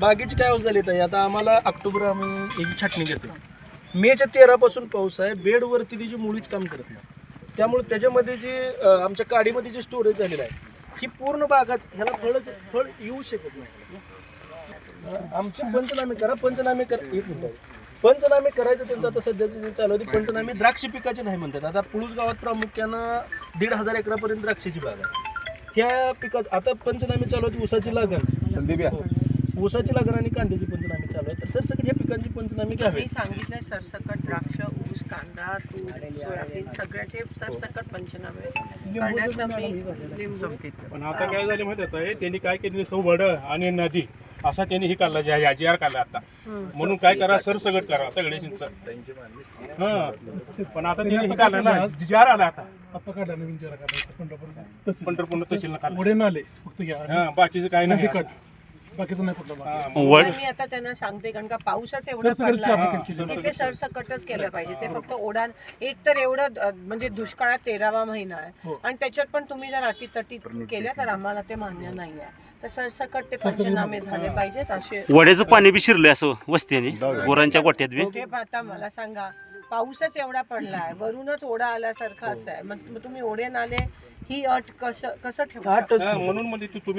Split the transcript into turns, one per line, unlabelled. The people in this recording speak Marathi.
बागेची काय अवस्था झाली ताई? आता आम्हाला ऑक्टोबर आम्ही याची छाटणी घेतो मेच्या तेरापासून पाऊस आहे. बेडवरती तिची मुळीच काम करत नाही. त्यामुळे त्याच्यामध्ये जे आमच्या काडीमध्ये जे स्टोरेज झालेलं आहे ही पूर्ण बागाच ह्याला फळच फळ येऊ शकत नाही. आमचे पंचनामे करा पंचनामे कर एक मिनिट. पंचनामे करायचं त्यांचं आता सध्याचं जे चालू आहे ते पंचनामे द्राक्ष पिकाचे नाही म्हणतात. आता पुळूस गावात प्रामुख्यानं दीड हजार एकरापर्यंत द्राक्षाची बाग आहे. ह्या पिकात आता पंचनामे चालू आहेत ऊसाची लागण. ऊसाची लागण आणि कांद्याची पंचनामे चालू आहेत. तर सरसकट ह्या पिकांची पंचनामे घ्यावे.
मी सांगितलंय सरसकट द्राक्ष ऊस कांदा तूर सोयाबीन सगळ्याचे सरसकट पंचनामे. करण्याचा मी लिंबू
पण आता काय झाले माहिती आहे त्यांनी काय केली सौबड आणि नदी. असा त्यांनी हे काढला जे जी आर काढला आता. म्हणून काय करा? सरसगट करा सगळे चिंच हा. पण आता त्यांनी हे काढलं ना जी आर आला आता.
आता काढला नवीन जरा काढायचा पंढरपूर
पंढरपूर तहसील काढला.
पुढे नाले फक्त घ्या
हा बाकीचं काय नाही
कट बाकीचं नाही कुठलं बाकी.
हा,
वड
मी आता त्यांना सांगते कारण का पावसाच एवढं
सरसकटची
पडला
application केली.
तिथे सरसकटच केलं पाहिजे. ते फक्त ओढा एक तर एवढं अ, म्हणजे दुष्काळात तेरावा महिना आहे. आणि त्याच्यात पण तुम्ही जर अटीतटी केल्या तर आम्हाला ते मान्य नाही आहे. तर सरसकट ते पंचनामे झाले पाहिजेत असे.
वड्याचं पाणी बी शिरलंय असं वस्त्याने गुरांच्या गोट्यात बी.
ते आता मला सांगा पाऊसच एवढा पडलाय वरूनच ओढा आल्यासारखं असं आहे. मग तुम्ही ओढे नाले ही अट कसं कसं
हा, म्हणून म्हणजे तू- तुम्ही